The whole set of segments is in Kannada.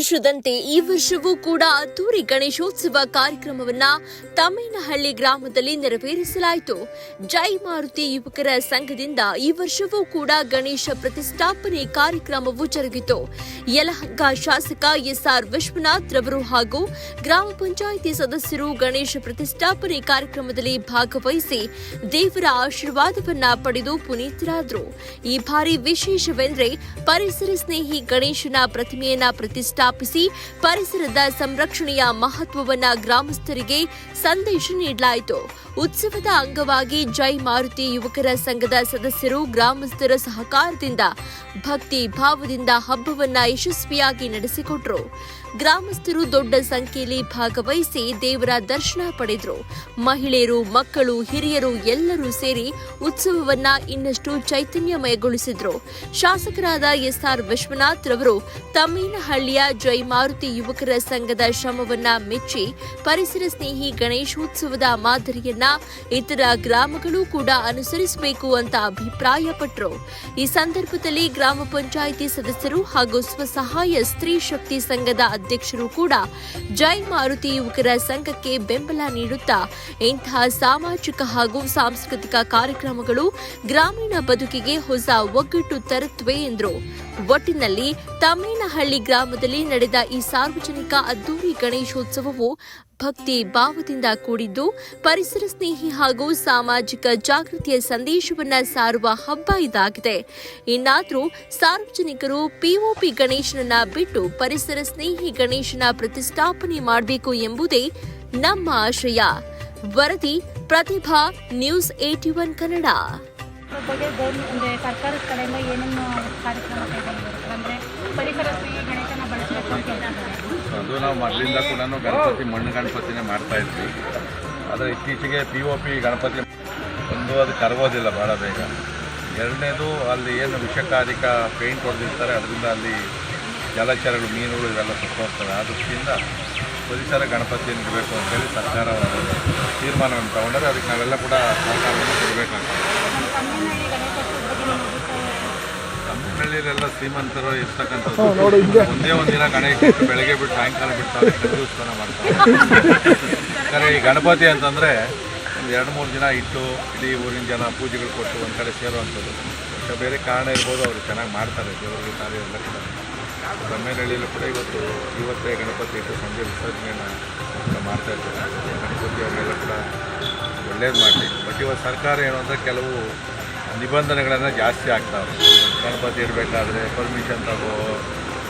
ಉಳಿದಂತೆ ಈ ವರ್ಷವೂ ಕೂಡ ಅದ್ದೂರಿ ಗಣೇಶೋತ್ಸವ ಕಾರ್ಯಕ್ರಮವನ್ನ ತಮ್ಮೇನಹಳ್ಳಿ ಗ್ರಾಮದಲ್ಲಿ ನೆರವೇರಿಸಲಾಯಿತು. ಜೈ ಮಾರುತಿ ಯುವಕರ ಸಂಘದಿಂದ ಈ ವರ್ಷವೂ ಕೂಡ ಗಣೇಶ ಪ್ರತಿಷ್ಠಾಪನೆ ಕಾರ್ಯಕ್ರಮವು ಜರುಗಿತು. ಯಲಹಂಕ ಶಾಸಕ ಎಸ್ಆರ್ ವಿಶ್ವನಾಥ್ ರವರು ಹಾಗೂ ಗ್ರಾಮ ಪಂಚಾಯಿತಿ ಸದಸ್ಯರು ಗಣೇಶ ಪ್ರತಿಷ್ಠಾಪನೆ ಕಾರ್ಯಕ್ರಮದಲ್ಲಿ ಭಾಗವಹಿಸಿ ದೇವರ ಆಶೀರ್ವಾದವನ್ನ ಪಡೆದು ಪುನೀತರಾದರು. ಈ ಬಾರಿ ವಿಶೇಷವೆಂದರೆ ಪರಿಸರ ಸ್ನೇಹಿ ಗಣೇಶನ ಪ್ರತಿಮೆಯನ್ನ ಪ್ರತಿಷ್ಠಾಪಿಸಿ ಪರಿಸರದ ಸಂರಕ್ಷಣೆಯ ಮಹತ್ವವನ್ನ ಗ್ರಾಮಸ್ಥರಿಗೆ ಸಂದೇಶ ನೀಡಲಾಯಿತು. ಉತ್ಸವದ ಅಂಗವಾಗಿ ಜೈ ಮಾರುತಿ ಯುವಕರ ಸಂಘದ ಸದಸ್ಯರು ಗ್ರಾಮಸ್ಥರ ಸಹಕಾರದಿಂದ ಭಕ್ತಿ ಭಾವದಿಂದ ಹಬ್ಬವನ್ನ ಯಶಸ್ವಿಯಾಗಿ ನಡೆಸಿಕೊಟ್ರು. ಗ್ರಾಮಸ್ಥರು ದೊಡ್ಡ ಸಂಖ್ಯೆಯಲ್ಲಿ ಭಾಗವಹಿಸಿ ದೇವರ ದರ್ಶನ ಪಡೆದರು. ಮಹಿಳೆಯರು, ಮಕ್ಕಳು, ಹಿರಿಯರು ಎಲ್ಲರೂ ಸೇರಿ ಉತ್ಸವವನ್ನ ಇನ್ನಷ್ಟು ಚೈತನ್ಯಮಯಗೊಳಿಸಿದ್ರು. ಶಾಸಕರಾದ ಎಸ್ಆರ್ ವಿಶ್ವನಾಥ್ ರವರು ತಮ್ಮೇನಹಳ್ಳಿಯ ಜೈ ಮಾರುತಿ ಯುವಕರ ಸಂಘದ ಶ್ರಮವನ್ನ ಮೆಚ್ಚಿ ಪರಿಸರ ಸ್ನೇಹಿ ಗಣೇಶೋತ್ಸವದ ಮಾದರಿಯನ್ನ ಇತರ ಗ್ರಾಮಗಳು ಕೂಡ ಅನುಸರಿಸಬೇಕು ಅಂತ ಅಭಿಪ್ರಾಯಪಟ್ಟರು ಈ ಸಂದರ್ಭದಲ್ಲಿ ಗ್ರಾಮ ಪಂಚಾಯಿತಿ ಸದಸ್ಯರು ಹಾಗೂ ಸ್ವಸಹಾಯ ಸ್ತ್ರೀ ಶಕ್ತಿ ಸಂಘದ ಅಧ್ಯಕ್ಷರು ಕೂಡ ಜೈ ಮಾರುತಿ ಯುವಕರ ಸಂಘಕ್ಕೆ ಬೆಂಬಲ ನೀಡುತ್ತಾ ಇಂತಹ ಸಾಮಾಜಿಕ ಹಾಗೂ ಸಾಂಸ್ಕೃತಿಕ ಕಾರ್ಯಕ್ರಮಗಳು ಗ್ರಾಮೀಣ ಬದುಕಿಗೆ ಹೊಸ ಒಗ್ಗಟ್ಟು ತರುತ್ತವೆ ಎಂದರು. ಒಟ್ಟಿನಲ್ಲಿ ತಮ್ಮೇನಹಳ್ಳಿ ಗ್ರಾಮದಲ್ಲಿ ನಡೆದ ಈ ಸಾರ್ವಜನಿಕ ಅದ್ದೂರಿ ಗಣೇಶೋತ್ಸವವು ಭಕ್ತಿ ಭಾವದಿಂದ ಕೂಡಿದ್ದು, ಪರಿಸರ ಸ್ನೇಹಿ ಹಾಗೂ ಸಾಮಾಜಿಕ ಜಾಗೃತಿಯ ಸಂದೇಶವನ್ನ ಸಾರುವ ಹಬ್ಬ ಇದಾಗಿದೆ. ಇನ್ನಾದರೂ ಸಾರ್ವಜನಿಕರು ಪಿಒಪಿ ಗಣೇಶನನ್ನ ಬಿಟ್ಟು ಪರಿಸರ ಸ್ನೇಹಿ ಗಣೇಶನ ಪ್ರತಿಷ್ಠಾಪನೆ ಮಾಡಬೇಕು ಎಂಬುದೇ ನಮ್ಮ ಆಶಯ ವರದಿ Pratibha news eighty one Kannada. ಬಗ್ಗೆ ಗೌರ್ಮೆಂಟ್ ಅಂದರೆ ಸರ್ಕಾರದ ಕಡೆಯಿಂದ ಏನೇನು ಕಾರ್ಯಕ್ರಮ ಕೈಗೊಂಡಿರುತ್ತೆ ಅಂದರೆ ಪರಿಸರ ಸ್ನೇಹಿ ಗಣೇಶನ ಬಳಸಬೇಕು ಅಂತ ಹೇಳ್ತಿದ್ದಾರೆ ಅದು ನಾವು ಮೊದಲಿಂದ ಕೂಡ ಗಣಪತಿ ಮಣ್ಣು ಗಣಪತಿನೇ ಮಾಡ್ತಾ ಇದ್ವಿ. ಆದರೆ ಇತ್ತೀಚೆಗೆ ಪಿ ಒ ಪಿ ಗಣಪತಿ ಒಂದು ಅದು ಕರಗೋದಿಲ್ಲ ಭಾಳ ಬೇಗ. ಎರಡನೇದು ಅಲ್ಲಿ ಏನು ವಿಷಕಾರಿಕ ಪೇಂಟ್ ಹೊಡೆದಿರ್ತಾರೆ ಅದರಿಂದ ಅಲ್ಲಿ ಜಲಚರಗಳು ಮೀನುಗಳು ಇವೆಲ್ಲ ಸುತ್ತೋಗ್ತವೆ ದೃಷ್ಟಿಯಿಂದ ಪರಿಸರ ಗಣಪತಿಯನ್ನು ಇಡಬೇಕು ಅಂತೇಳಿ ಸರ್ಕಾರ ತೀರ್ಮಾನವನ್ನು ತಗೊಂಡರೆ ಅದಕ್ಕೆ ನಾವೆಲ್ಲ ಕೂಡ ಸರ್ಕಾರವನ್ನು ಕೊಡಬೇಕಾಗ್ತದೆ. ತಮಿಳುನಳ್ಳಿಯಲ್ಲೆಲ್ಲ ಶ್ರೀಮಂತರು ಇರ್ತಕ್ಕಂಥದ್ದು ಒಂದೇ ಒಂದಿನ ಗಣೇಶ ಬೆಳಗ್ಗೆ ಬಿಟ್ಟು ಸಾಯಂಕಾಲ ಬಿಡ್ತಾರೆ ಸ್ನಾನ ಮಾಡ್ತಾರೆ. ಕರೆ ಈ ಗಣಪತಿ ಅಂತಂದರೆ ಒಂದು ಎರಡು ಮೂರು ದಿನ ಇಟ್ಟು ಇಡೀ ಊರಿನ ಜನ ಪೂಜೆಗಳು ಕೊಟ್ಟು ಒಂದು ಕಡೆ ಸೇರುವಂಥದ್ದು. ಬೇರೆ ಕಾರಣ ಇರ್ಬೋದು ಅವರು ಚೆನ್ನಾಗಿ ಮಾಡ್ತಾರೆ. ದೇವರಿಗೆ ಕಾರ್ಯ ಎಲ್ಲ ಕೂಡ ತಮಿಳ್ನಳ್ಳಿಯಲ್ಲೂ ಕೂಡ ಇವತ್ತು ಇವತ್ತೇ ಗಣಪತಿ ಇಟ್ಟು ಸಂಜೆ ವಿಸರ್ಜನೆಯನ್ನು ಮಾಡ್ತಾ ಇರ್ತಾರೆ ಗಣಪತಿ ಅವರೆಲ್ಲ ಕೂಡ ಒಳ್ಳೇದು ಮಾಡಲಿ. ಬಟ್ ಇವತ್ತು ಸರ್ಕಾರ ಏನು ಅಂದರೆ ಕೆಲವು ನಿಬಂಧನೆಗಳನ್ನು ಜಾಸ್ತಿ ಆಗ್ತಾವೆ ಗಣಪತಿ ಇಡಬೇಕಾದ್ರೆ ಪರ್ಮಿಷನ್ ತಗೋ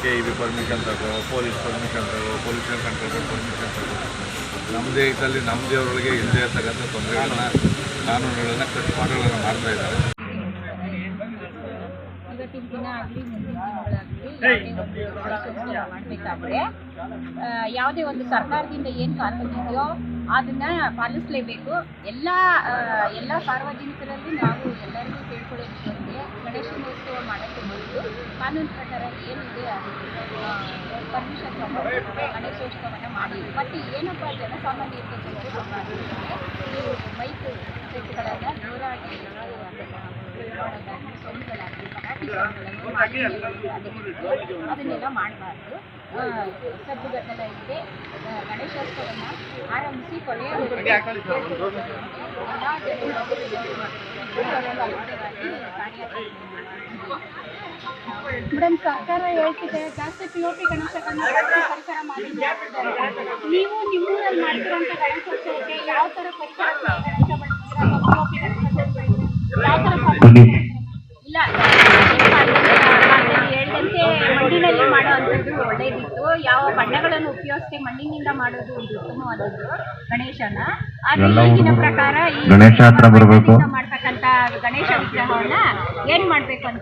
ಕೆ ಇ ಬಿ ಪರ್ಮಿಷನ್ ತಗೋ ಪೊಲೀಸ್ ಪರ್ಮಿಷನ್ ತಗೋ ಪೊಲ್ಯೂಷನ್ ಕಂಟ್ರೋಲ್ ಪರ್ಮಿಷನ್ ತಗೋ. ನಮ್ಮ ದೇಹದಲ್ಲಿ ನಮ್ಮ ದೇವರೊಳಗೆ ಇಲ್ಲದೇ ಇರ್ತಕ್ಕಂಥ ತೊಂದರೆಗಳನ್ನ, ಕಾನೂನುಗಳನ್ನು ಕಟ್ಟುಪಾಡುಗಳನ್ನು ಮಾಡ್ತಾ ಇದ್ದಾರೆ. ಮಾಡಬೇಕಾದ್ರೆ ಯಾವುದೇ ಒಂದು ಸರ್ಕಾರದಿಂದ ಏನು ಕಾನೂನು ಇದೆಯೋ ಅದನ್ನ ಪಾಲಿಸಲೇಬೇಕು. ಎಲ್ಲ ಎಲ್ಲ ಸಾರ್ವಜನಿಕರಲ್ಲಿ ನಾವು ಎಲ್ಲರಿಗೂ ಕೇಳ್ಕೊಳ್ಳೋದಕ್ಕೆ ಗಣೇಶನೋತ್ಸವ ಮಾಡೋಕ್ಕೆ ಮೊದಲು ಕಾನೂನು ಪ್ರಕಾರ ಏನಿದೆ ಪರ್ಮಿಷನ್ ತಗೊಂಡು ಗಣೇಶೋತ್ಸವನ ಮಾಡಿ. ಬಟ್ ಏನಪ್ಪ ಜನಸಾಮಾನ್ಯರಿಗೆ ಮೈಕ್ ಸೆಟ್ಗಳನ್ನು ಜೋರಾಗಿ ಮಾಡೋದಾಗಲಿ ಸೊನ್ನೆಗಳಾಗಲಿ ಪಟಾಕಿ ಸೊನ್ನೆಗಳನ್ನು ಮಾಡಿ ಅದನ್ನೆಲ್ಲ ಮಾಡಬಾರ್ದು. ಸದ್ದುಗಟ್ಟಲ ಇದೆ. ಆ, ಗಣೇಶೋತ್ಸವನ ಆರಂಭಿಸಿ ಕೊನೆಯ ಎಲ್ಲ ಮೇಡಮ್ ಸರ್ಕಾರ ಹೇಳ್ತಿದೆ ಜಾಸ್ತಿ ಪಿ ಒ ಪಿ ಗಣೇಶ ಪರಿಸರ ಮಾಡಿ ನೀವು ನಿಮ್ಮೂರಲ್ಲಿ ಮಾಡ್ತಿರೋಂಥ ಗಣೇಶೋತ್ಸವಕ್ಕೆ ಯಾವ ಥರ ಪರಿಸರ ಗಣೇಶ ಯಾವ ಥರ ಉಪಯೋಗಿಸಿ ಮಣ್ಣಿನಿಂದ ಮಾಡೋದು ಒಂದು ಉತ್ತಮವಾದದ್ದು ಗಣೇಶನ ಆದ್ರೆ ಈಗಿನ ಪ್ರಕಾರ ಈ ಗಣೇಶ. ಮಾಡ್ತಕ್ಕಂಥ ಗಣೇಶ ವಿಗ್ರಹವನ್ನ ಏನ್ ಮಾಡ್ಬೇಕು ಅಂತ